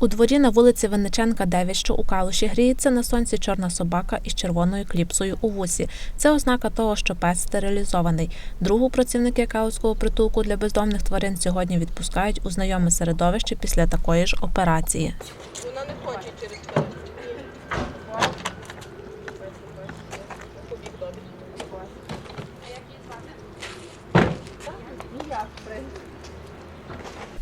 У дворі на вулиці Винниченка 9, що у Калуші, гріється на сонці чорна собака із червоною кліпсою у вусі. Це ознака того, що пес стерилізований. Другу працівники Калуського притулку для бездомних тварин сьогодні відпускають у знайоме середовище після такої ж операції. Вона не хоче через те.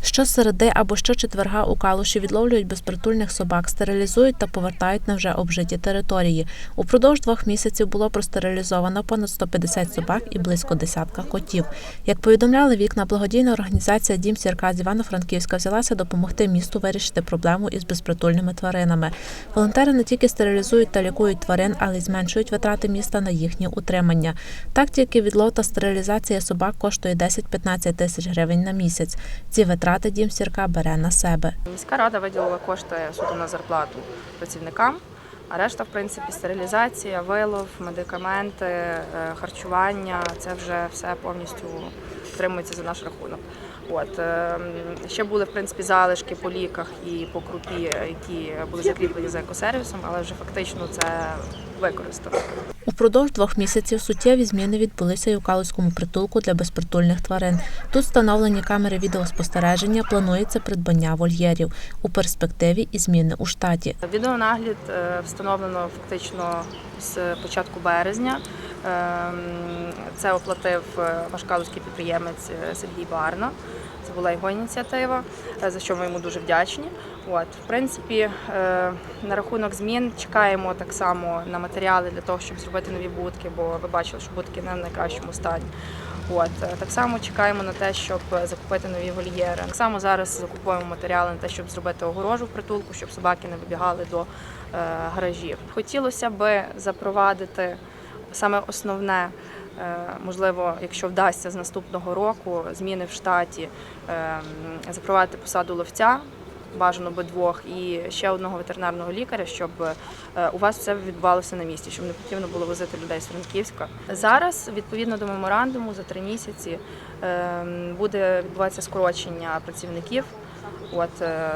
Щосереди або щочетверга у Калуші відловлюють безпритульних собак, стерилізують та повертають на вже обжиті території. Упродовж двох місяців було простерилізовано понад 150 собак і близько десятка котів. Як повідомляли вікна, благодійна організація Дім Сірка з Івано-Франківська взялася допомогти місту вирішити проблему із безпритульними тваринами. Волонтери не тільки стерилізують та лікують тварин, але й зменшують витрати міста на їхнє утримання. Так тільки відлов та стерилізація собак коштує 10-15 тисяч гривень на місяць. Ці витрати дім сірка бере на себе. Міська рада виділила кошти суто на зарплату працівникам, а решта, в принципі, стерилізація, вилов, медикаменти, е, харчування це вже все повністю отримується за наш рахунок. От е, ще були в принципі залишки по ліках і по крупі, які були закріплені за екосервісом, але вже фактично це використано. Упродовж двох місяців суттєві зміни відбулися і у Калузькому притулку для безпритульних тварин. Тут встановлені камери відеоспостереження, планується придбання вольєрів. У перспективі і зміни у штаті. Відеонагляд е, встановлено фактично з початку березня. Ем, Це оплатив е, важкалузький підприємець е, Сергій Барна. Це була його ініціатива, е, за що ми йому дуже вдячні. От, в принципі, на рахунок змін чекаємо так само на матеріали для того, щоб зробити нові будки, бо ви бачили, що будки не в найкращому стані. От так само чекаємо на те, щоб закупити нові вольєри. Так само зараз закупуємо матеріали на те, щоб зробити огорожу в притулку, щоб собаки не вибігали до гаражів. Хотілося би запровадити саме основне. е, Можливо, якщо вдасться з наступного року зміни в штаті, е, запровадити посаду ловця, бажано би двох, і ще одного ветеринарного лікаря, щоб е, у вас все відбувалося на місці, щоб не потрібно було возити людей з Франківська. Зараз, відповідно до меморандуму, за три місяці буде відбуватися скорочення працівників. От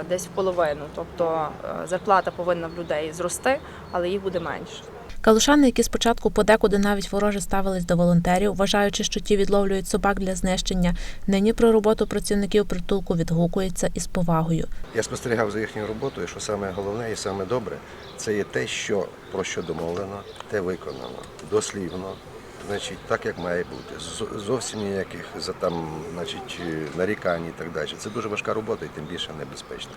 десь в половину, тобто зарплата повинна в людей зрости, але їх буде менше. Калушани, які спочатку подекуди навіть вороже ставились до волонтерів, вважаючи, що ті відловлюють собак для знищення, нині про роботу працівників притулку відгукуються із повагою. Я спостерігав за їхньою роботою, що саме головне і саме добре це є те, що про що домовлено, те виконано, дослівно, значить, так як має бути. Зовсім ніяких за там, значить, нарікань і так далі. Це дуже важка робота і тим більше небезпечна.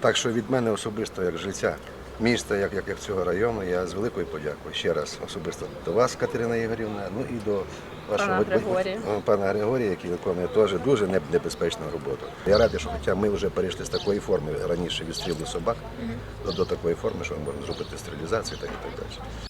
Так що від мене особисто, як жильця міста, як, як, як цього району, я з великою подякою ще раз особисто до вас, Катерина Ігорівна, ну і до вашого Пана Григорія. Пана Григорія, який виконує теж дуже небезпечну роботу. Я радий, що хоча ми вже перейшли з такої форми раніше відстрілу собак до, до такої форми, що ми можемо зробити стерилізацію так і так далі.